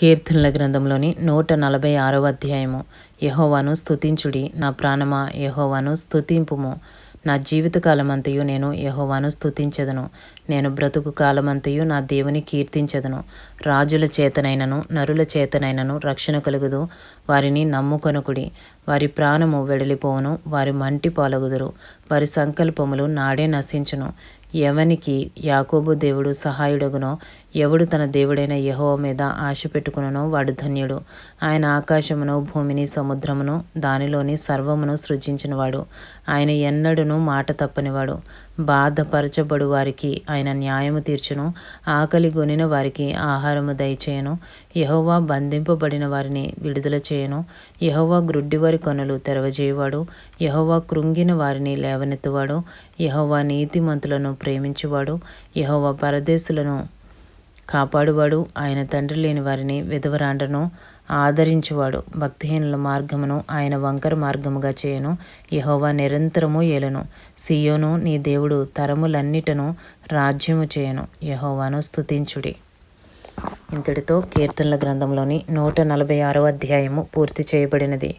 కీర్తనల గ్రంథంలోని నూట నలభై ఆరవ అధ్యాయము. యహోవాను స్తుతించుడి నా ప్రాణమా యహోవాను స్తుతింపుము. నా జీవితకాలమంతయు నేను యహోవాను స్థుతించదను నేను బ్రతుకు కాలమంతయు నా దేవుని కీర్తించదను. రాజుల చేతనైనను నరుల చేతనైనను రక్షణ కలుగుదు. వారిని నమ్ముకొనుకుడి. వారి ప్రాణము వెడలిపోవును వారి మంటి పాలగుదురు. వారి సంకల్పములు నాడే నశించును. ఎవనికి యాకోబు దేవుడు సహాయుడగునో ఎవడు తన దేవుడైన యహో మీద ఆశ పెట్టుకునో వాడు ధన్యుడు. ఆయన ఆకాశమును భూమిని సముద్రమును దానిలోని సర్వమును సృజించినవాడు. ఆయన ఎన్నడును మాట తప్పనివాడు. బాధపరచబడు వారికి ఆయన న్యాయము తీర్చును. ఆకలి గొనిన వారికి ఆహారము దయచేయను. యహోవా బంధింపబడిన వారిని విడుదల చేయను. యహోవా గ్రుడ్డివారి కొనులు తెరవజేయవాడు. యహోవా కృంగిన వారిని లేవనెత్తువాడు. యహోవా నీతిమంతులను ప్రేమించువాడు. యహోవ పరదేశులను కాపాడువాడు. ఆయన తండ్రి లేని వారిని విధవరాండను ఆదరించువాడు. భక్తిహీనుల మార్గమును ఆయన వంకర మార్గముగా చేయను. యహోవా నిరంతరము ఏలను. సియోను నీ దేవుడు తరములన్నిటను రాజ్యము చేయను. యహోవాను స్తుతించుడి. ఇంతటితో కీర్తనల గ్రంథంలోని నూట నలభై ఆరవ అధ్యాయము పూర్తి చేయబడినది.